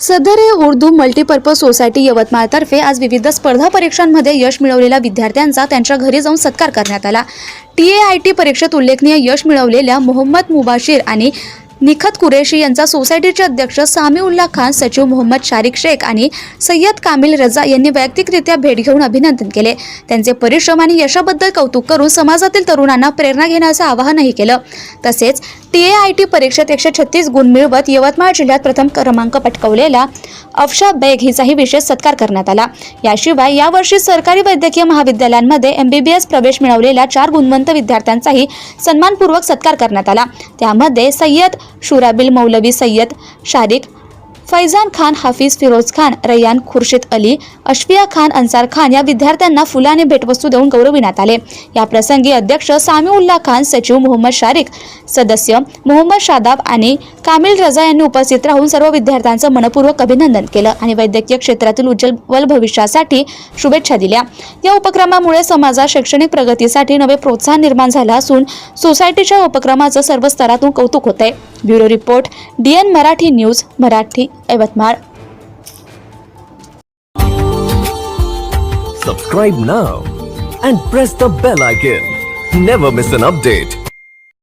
सदर Urdu multipurpose society यवतमाळतर्फे आज विविध स्पर्धा परीक्षांमध्ये यश मिळवलेल्या विद्यार्थ्यांचा त्यांच्या घरी जाऊन सत्कार करण्यात आला. टी ए आय टी परीक्षेत उल्लेखनीय यश मिळवलेल्या मोहम्मद मुबाशीर आणि निखत कुरेशी यांचा सोसायटीचे अध्यक्ष सामीउल्ला खान सचिव मोहम्मद शारिक शेख आणि सय्यद कामिल रजा यांनी वैयक्तिकरित्या भेट घेऊन अभिनंदन केले. त्यांचे परिश्रम आणि यशाबद्दल कौतुक करून समाजातील तरुणांना प्रेरणा घेण्याचं आवाहनही केलं. तसेच टी ए आय टी परीक्षेत एकशे छत्तीस गुण मिळवत यवतमाळ जिल्ह्यात प्रथम क्रमांक पटकवलेला अफशा बेग हिचाही विशेष सत्कार करण्यात आला. याशिवाय यावर्षी सरकारी वैद्यकीय महाविद्यालयांमध्ये एमबीबीएस प्रवेश मिळवलेल्या चार गुणवंत विद्यार्थ्यांचाही सन्मानपूर्वक सत्कार करण्यात आला. त्यामध्ये सय्यद शुराबिल मौलवी सय्यद शारिक फैजान खान हाफिज फिरोज खान रयान खुर्शीद अली अशफिया खान अन्सार खान या विद्यार्थ्यांना फुलाने भेटवस्तू देऊन गौरविण्यात आले. या प्रसंगी अध्यक्ष सामीउल्ला खान सचिव मोहम्मद शारिक सदस्य मोहम्मद शादाब आणि कामिल रजा यांनी उपस्थित राहून सर्व विद्यार्थ्यांचं मनपूर्वक अभिनंदन केलं आणि वैद्यकीय क्षेत्रातील उज्ज्वल भविष्यासाठी शुभेच्छा दिल्या. या उपक्रमामुळे समाजात शैक्षणिक प्रगतीसाठी नवे प्रोत्साहन निर्माण झालं असून सोसायटीच्या उपक्रमाचं सर्व स्तरातून कौतुक होत आहे Bureau report DN Marathi news Marathi Yavatmal Subscribe now and press the bell icon. Never miss an update.